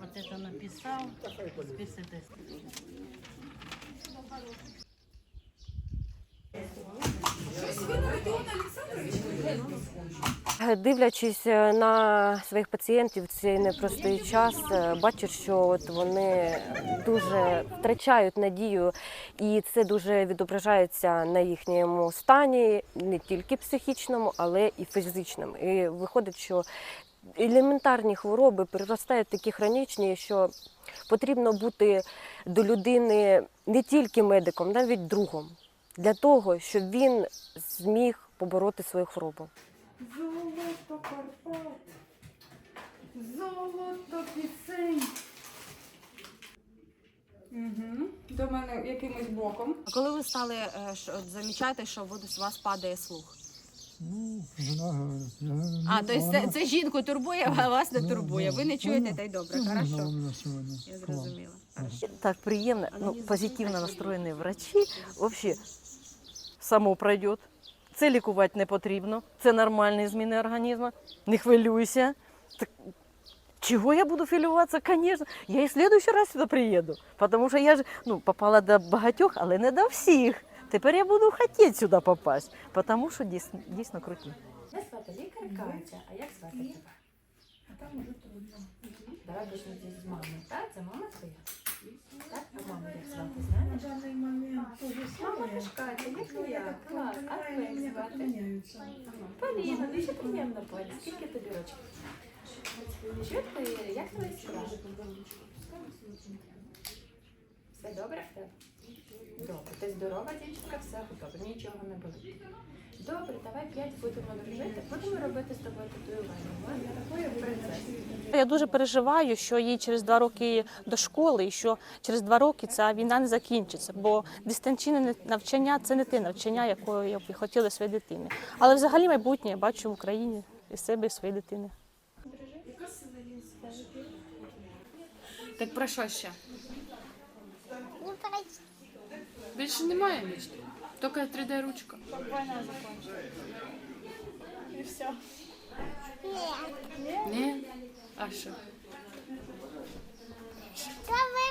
Вот это написал, список Дивлячись е, на своїх пацієнтів в цей непростий час, е, бачу, що от вони дуже втрачають надію, і це дуже відображається на їхньому стані, не тільки психічному, але і фізичному. І виходить, що елементарні хвороби переростають такі хронічні, що потрібно бути до людини не тільки медиком, навіть другом, для того, щоб він зміг побороти свою хворобу. Золото Карпат, золото пісень. Угу. До мене якимось боком. А коли ви стали е, що- от замічати, що у вас падає слух? Ну, жена. Я, А, тобто вона- це, це жінку турбує, а вас не Ну, турбує. ну, Ви не чуєте, та й добре, хорошо. сьогодні. Я зрозуміла. Хорошо. Так приємно, ну, позитивно настроєні врачі. Взагалі, само пройде. Це лікувати не потрібно. Це нормальні зміни організму. Не хвилюйся. Так, чого я буду хвилюватися? Звісно. Я і в следующий раз сюди приїду. Тому що я ж ну, попала до багатьох, але не до всіх. Тепер я буду хотіти сюди попасти, тому що дійсно, дійсно круті. Мене звати лікар Катя, а як звати тебе? А там уже трудно. Давай почнемо з мами. Так, це мама твоя? Так, а маму як звати, На знаєш? даний момент то же Мама теж Катя, як Ну, твоя? Клас, а твоя як звати? Поліна, дуже приємно, Полі. Скільки тобі років? Що ти, як твої справи? Все добре? Так. Добре, ти здорова дівчинка, все добре, нічого не болить. Добре, давай п'ять будемо дружити, будемо робити з тобою татуювання. Ладно? Принцес. Я дуже переживаю, що їй через два роки до школи, і що через два роки ця війна не закінчиться, бо дистанційне навчання це не те навчання, якого я б хотіла своїй дитині. Але взагалі майбутнє я бачу в Україні і себе, і своєї дитини. Так про що ще? Більше немає мечти. Тільки 3D ручка. Ні? А що? Чтобы ракета